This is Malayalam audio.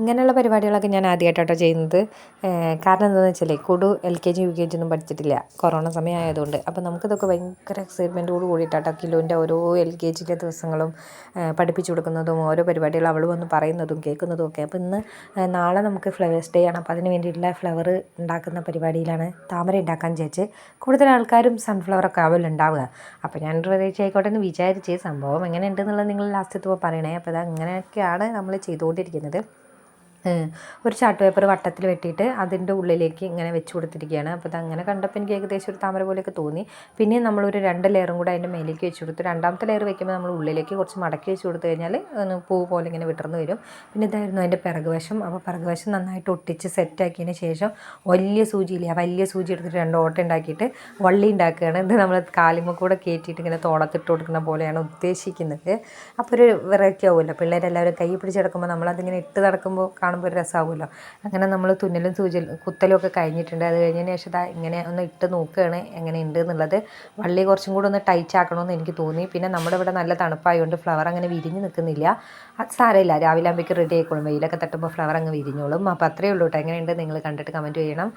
ഇങ്ങനെയുള്ള പരിപാടികളൊക്കെ ഞാൻ ആദ്യമായിട്ടാട്ടോ ചെയ്യുന്നത്. കാരണം എന്താണെന്ന് വെച്ചാൽ കൊടു L K G U K G ഒന്നും പഠിച്ചിട്ടില്ല. കൊറോണ സമയം ആയതുകൊണ്ട് അപ്പോൾ നമുക്കിതൊക്കെ ഭയങ്കര എക്സൈറ്റ്മെന്റോട് കൂടിയിട്ടാട്ടോ കിലോന്റെ ഓരോ എൽ കെ ജിന്റെ ദിവസങ്ങളും പഠിപ്പിച്ചു കൊടുക്കുന്നതും ഓരോ പരിപാടികൾ അവൾ വന്ന് പറയുന്നതും കേൾക്കുന്നതും ഒക്കെ. അപ്പോൾ ഇന്ന് നാളെ നമുക്ക് ഫ്ലവേഴ്സ് ഡേ ആണ്. അപ്പോൾ അതിന് വേണ്ടിയിട്ടുള്ള ഫ്ലവർ ഉണ്ടാക്കുന്ന പരിപാടിയിലാണ് താമര ഉണ്ടാക്കാൻ ചേച്ച് കൂടുതൽ ആൾക്കാരും സൺഫ്ലവർ ഒക്കെ ഉണ്ടാവുക. അപ്പോൾ ഞാൻ വെറൈറ്റി ആയിക്കോട്ടെ എന്ന് വിചാരിച്ച് സംഭവം എങ്ങനെ ഉണ്ടെന്നുള്ളത് നിങ്ങൾ ലാസ്റ്റ് എത്തുമ്പോൾ പറയണേ. അപ്പോൾ അത് അങ്ങനെയൊക്കെയാണ് നമ്മൾ ചെയ്തുകൊണ്ടിരിക്കുന്നത്. ഒരു ചാർട്ട് പേപ്പർ വട്ടത്തിൽ വെട്ടിയിട്ട് അതിന്റെ ഉള്ളിലേക്ക് ഇങ്ങനെ വെച്ച് കൊടുത്തിരിക്കുകയാണ്. അപ്പോൾ അതങ്ങനെ കണ്ടപ്പോൾ എനിക്ക് ഏകദേശം ഒരു താമര പോലെയൊക്കെ തോന്നി. പിന്നെ നമ്മളൊരു രണ്ട് ലെയറും കൂടെ അതിന്റെ മേലേക്ക് വെച്ച് കൊടുത്തു. രണ്ടാമത്തെ ലെയർ വെക്കുമ്പോൾ നമ്മൾ ഉള്ളിലേക്ക് കുറച്ച് മടക്കി വെച്ച് കൊടുത്തു കഴിഞ്ഞാൽ പൂ പോലെ ഇങ്ങനെ വിടർന്ന് വരും. പിന്നെ ഇതായിരുന്നു അതിന്റെ പിറകുവശം. അപ്പോൾ പിറകുവശം നന്നായിട്ട് ഒട്ടിച്ച് സെറ്റാക്കിയതിന് ശേഷം വലിയ സൂചിയില്ല വലിയ സൂചി എടുത്തിട്ട് രണ്ട് ഓട്ട ഉണ്ടാക്കിയിട്ട് വള്ളി ഉണ്ടാക്കുകയാണ്. ഇത് നമ്മൾ കാലിമ കയറ്റിയിട്ട് ഇങ്ങനെ തോളത്തിട്ട് കൊടുക്കുന്ന പോലെയാണ് ഉദ്ദേശിക്കുന്നത്. അപ്പോൾ ഒരു വെറൈറ്റി ആവുമല്ലോ. പിള്ളേരെല്ലാവരും കൈ പിടിച്ചെടുക്കുമ്പോൾ നമ്മളതിങ്ങനെ ഇട്ട് നടക്കുമ്പോൾ കാണുമ്പോൾ ഒരു രസമാകുമല്ലോ അങ്ങനെ നമ്മൾ തുന്നലും സൂചി കുത്തലും ഒക്കെ കഴിഞ്ഞിട്ടുണ്ട്. അത് കഴിഞ്ഞതിന് ശേഷം ഇതാ ഇങ്ങനെ ഒന്ന് ഇട്ട് നോക്കുകയാണ് എങ്ങനെ ഉണ്ട് എന്നുള്ളത് വള്ളി കുറച്ചും കൂടെ ഒന്ന് ടൈറ്റ് ആക്കണമെന്ന് എനിക്ക് തോന്നി. പിന്നെ നമ്മുടെ ഇവിടെ നല്ല തണുപ്പായതുകൊണ്ട് ഫ്ലവർ അങ്ങനെ വിരിഞ്ഞ് നിൽക്കുന്നില്ല അത് സാരമില്ല. രാവിലെ ആകുമ്പോഴേക്കും റെഡി ആയിക്കോളും. വെയിലൊക്കെ തട്ടുമ്പോൾ ഫ്ലവർ അങ്ങ് വിരിഞ്ഞോളും. അപ്പോൾ അത്രയേ ഉള്ളൂ കേട്ടോ എങ്ങനെയുണ്ട്? നിങ്ങൾ കണ്ടിട്ട് കമന്റ് ചെയ്യണം.